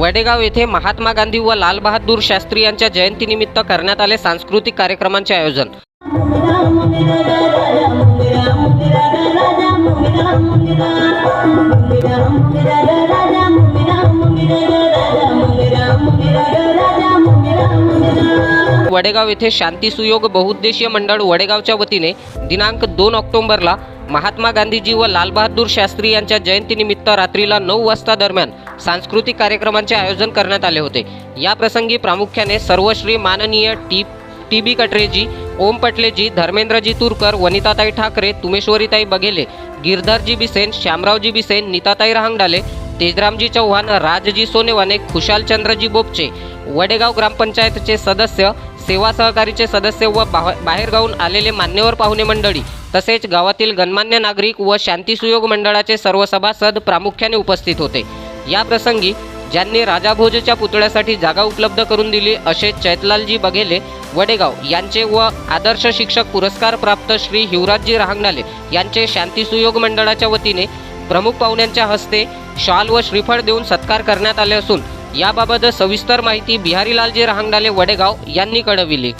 वडेगाव येथे महात्मा गांधी व लालबहादूर शास्त्री यांच्या जयंतीनिमित्त करण्यात आले सांस्कृतिक कार्यक्रमांचे आयोजन. वडेगाव येथे शांती सुयोग बहुउद्देशीय मंडळ वडेगावच्या वतीने दिनांक दोन ऑक्टोबरला महात्मा गांधीजी व लालबहादूर शास्त्री यांच्या जयंतीनिमित्त रात्रीला नऊ वाजता दरम्यान सांस्कृतिक कार्यक्रमांचे आयोजन करण्यात आले होते. या प्रसंगी प्रामुख्याने सर्वश्री माननीय टी टी बी कटरेजी ओम पटलेजी धर्मेंद्रजी तुरकर वनिताताई ठाकरे तुमेश्वरीताई बघेले गिरधरजी बिसेन श्यामरावजी बिसेन नीताताई रहांगडाले तेजरामजी चव्हाण राजजी सोनेवाने खुशालचंद्रजी बोपचे वडेगाव ग्रामपंचायतचे सदस्य सेवा सहकारीचे सदस्य व बाहेरगावून आलेले मान्यवर पाहुणे मंडळी तसेच गावातील गणमान्य नागरिक व शांती सुयोग मंडळाचे सर्व सभासद प्रामुख्याने उपस्थित होते. या प्रसंगी ज्यांनी राजाभोजच्या पुतळ्यासाठी जागा उपलब्ध करून दिली असे चैतलालजी बघेले वडेगाव यांचे व आदर्श शिक्षक पुरस्कार प्राप्त श्री हिवराजजी रहांगणाले यांचे शांती सुयोग मंडळाच्या वतीने प्रमुख पाहुण्यांच्या हस्ते शाल व श्रीफळ देऊन सत्कार करण्यात आले असून याबाबत सविस्तर माहिती बिहारीलालजी रहांगडाले वडेगाव यांनी कळविली.